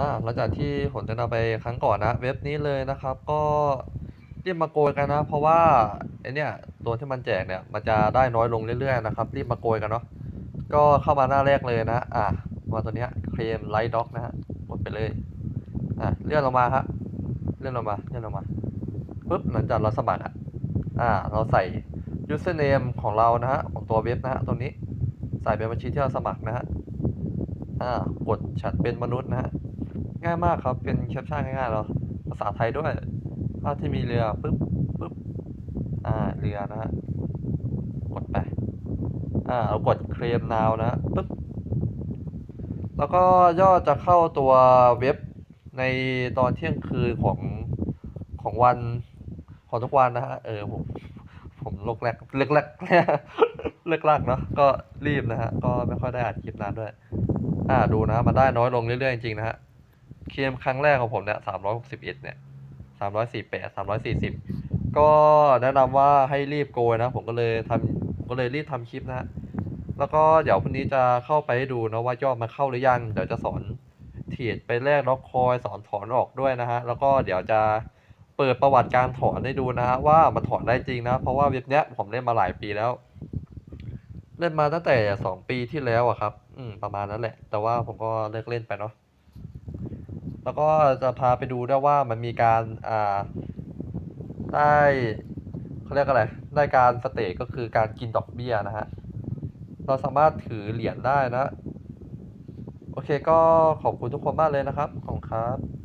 อ่าหลังจากที่ผมแนะนำไปครั้งก่อนนะ เว็บนี้เลยนะครับ ก็รีบมาโกยกันนะ เพราะว่าไอเนี่ยตัวที่มันแจกเนี่ยมันจะได้น้อยลงเรื่อยๆนะครับ รีบมาโกยกันเนาะก็เข้ามาหน้าแรกเลยนะ อะมาตัวเนี้ยเคลมไลท์ด็อกนะฮะกดไปเลยอะเลื่อนลงมาครับเลื่อนลงมาเลื่อนลงมาปุ๊บหลังจากเราสมัครอะอ่า เราใส่ username ของเรานะฮะของตัวเว็บนะฮะตรงนี้ใส่เป็นบัญชีที่เราสมัครนะฮะอ่ากดฉันเป็นมนุษย์นะฮะ ง่ายมากครับ เป็นแคปชั่นง่ายๆเราภาษาไทยด้วย ภาพที่มีเรือปึ๊บปึ๊บอ่าเรือนะฮะกดไปอ่าเรากดเคลมนาวนะปึ๊บแล้วก็ย่อจะเข้าตัวเว็บในตอนเที่ยงคืนของของวันของทุกวันนะฮะเออผมผมลกแรกเล็กแรกเล็กแรกเนาะก็รีบนะฮะก็ไม่ค่อยได้อัดคลิปนานด้วย อ่าดูนะมันได้น้อยลงเรื่อยๆจริงๆนะฮะ เคลมครั้งแรกของผมเนี่ยสามร้อยหกสิบเอ็ดเนี่ยสามร้อยสี่แปดสามร้อยสี่สิบก็แนะนำว่าให้รีบโกยนะ ผมก็เลยทำผมก็เลยรีบทำคลิปนะฮะแล้วก็เดี๋ยวพรุ่งนี้จะเข้าไปดูนะว่ายอดมันเข้าหรือยัง เดี๋ยวจะสอนเทรดไปแลกล็อกคอยสอนถอนออกด้วยนะฮะ แล้วก็เดี๋ยวจะเปิดประวัติการถอนให้ดูนะฮะว่ามันถอนได้จริงนะ เพราะว่าเว็บเนี้ยผมเล่นมาหลายปีแล้ว เล่นมาตั้งแต่สองปีที่แล้วอะครับ อืมประมาณนั้นแหละ แต่ว่าผมก็เลิกเล่นไปเนาะ แล้วก็จะพาไปดูด้วยว่ามันมีการอ่าได้เขาเรียกอะไรได้การสเตกก็คือการกินดอกเบี้ยนะฮะเราสามารถถือเหรียญได้นะ โอเคก็ขอบคุณทุกคนมากเลยนะครับ ขอบคุณครับ